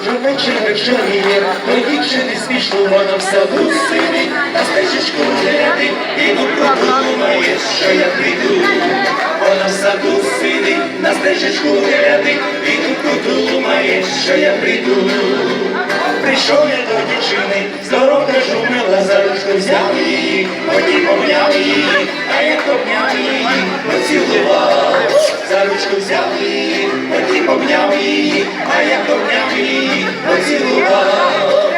вже вечір вечоріє, до дівчини спішу, вона в саду сидить, на стежечку глядить, і ну подумає, що я прийду. Вона в саду сидить, на стежечку глядить, і ну подумає, що я прийду. Прийшов я до дівчини, здоров кажу, мила, за ручку взяв її, потім обняв її, а як обняв її, поцілував, за ручку взяв її, обняв її, а як обняв її, поцілував.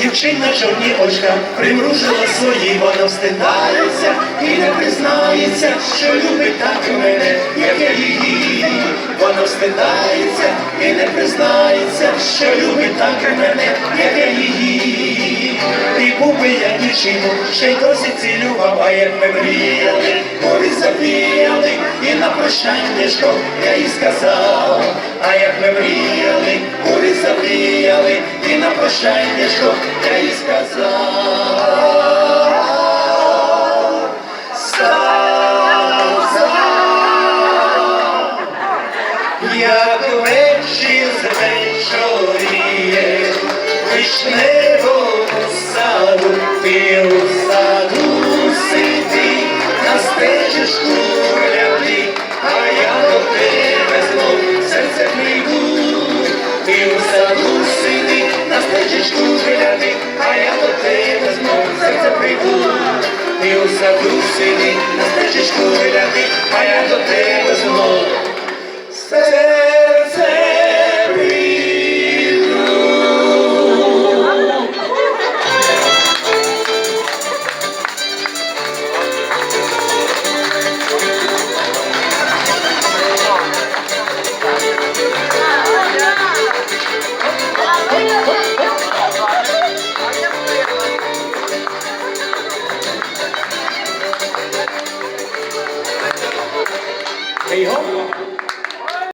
Дівчина чорні очка примружила свої, вона встидається і не признається, що любить так мене, як я її. Вона і не признається, що любить так мене, як я її. І був би я дівчину, ще й досі цілював, а як ми мріяли, мові запіяли, і на прощаннячко я їй сказав, а як ми мріяли, мові запіяли, і на прощаннячко я їй сказав. Як вечір звечоріє, вишневому саду, ти у саду сиди, на стежечку гляди, а я до тебе знов серце прийду. Ти у саду сиди, на стежечку гляди, а я до тебе знов серце прийду. Ти у саду сиди, на стежечку гляди, а я до тебе kỳ hút.